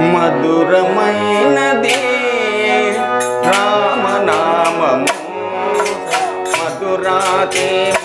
మధురమైనది. రామనామము. మధురాతే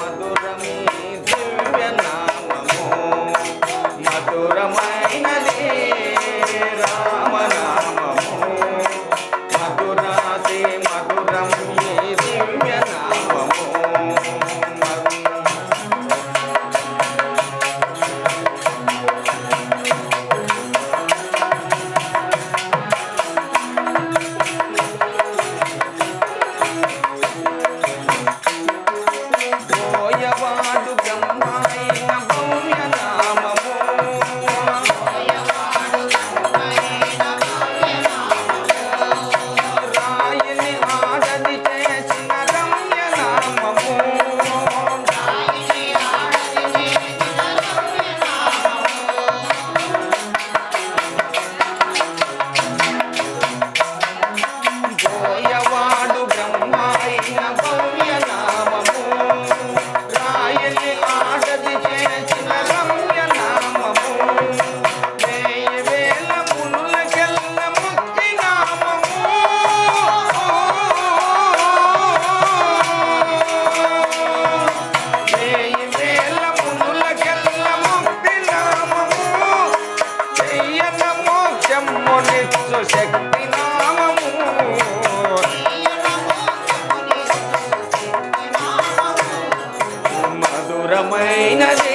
మధురమైనది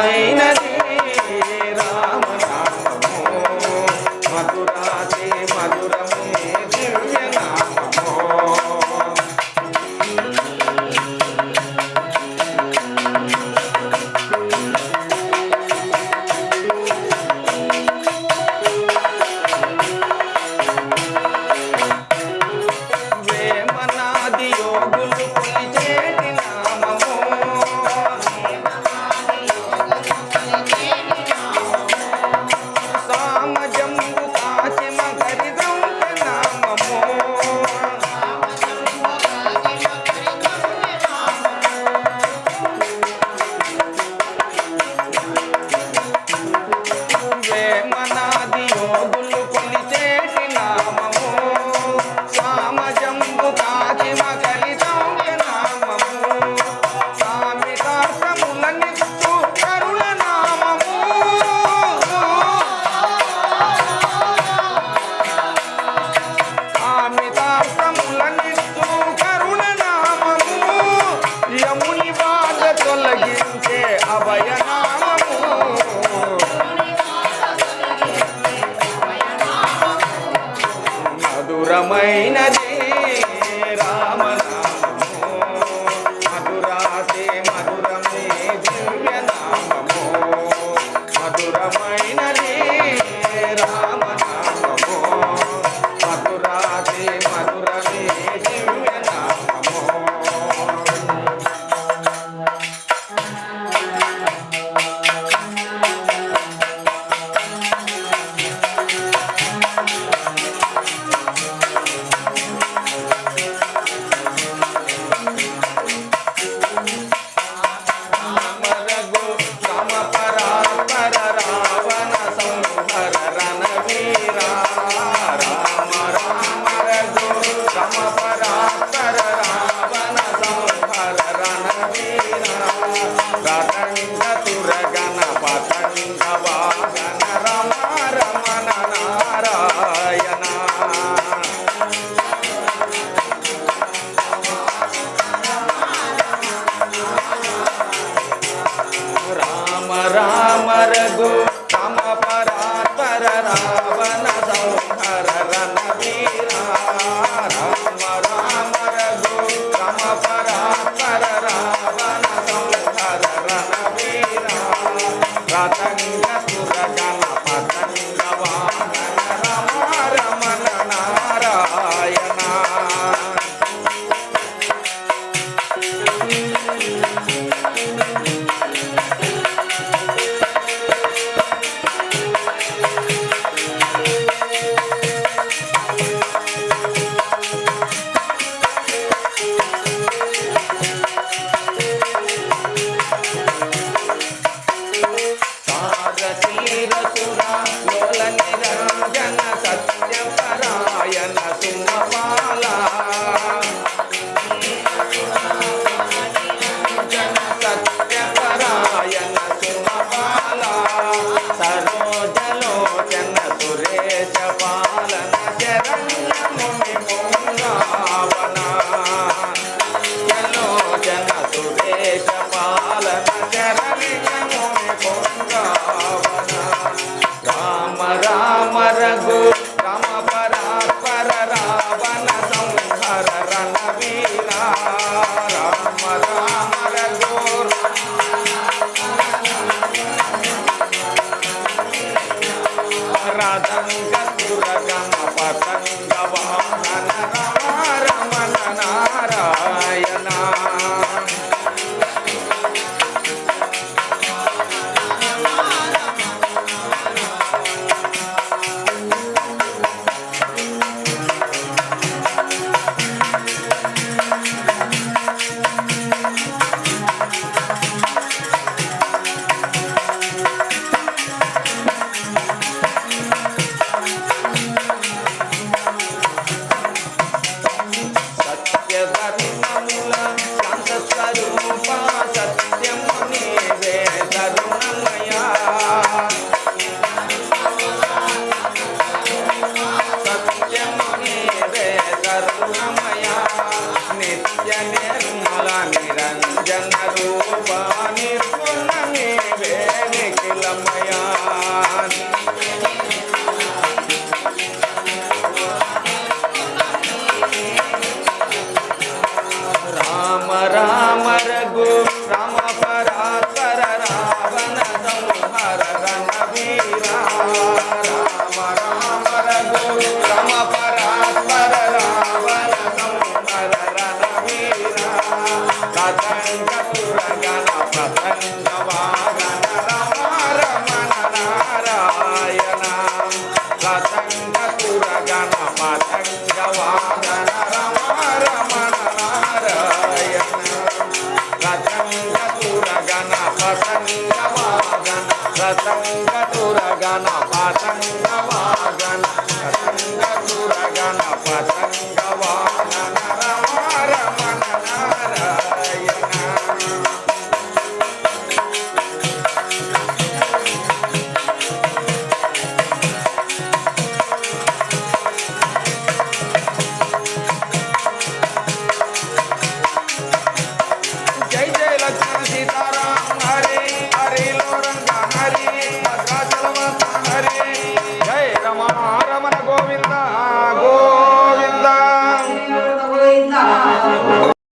ainda Aina. Ratang Yatura Galang and then I do for me. రతంగ తురగణ పతంగ వాగణ రతంగ తురగణ పతంగ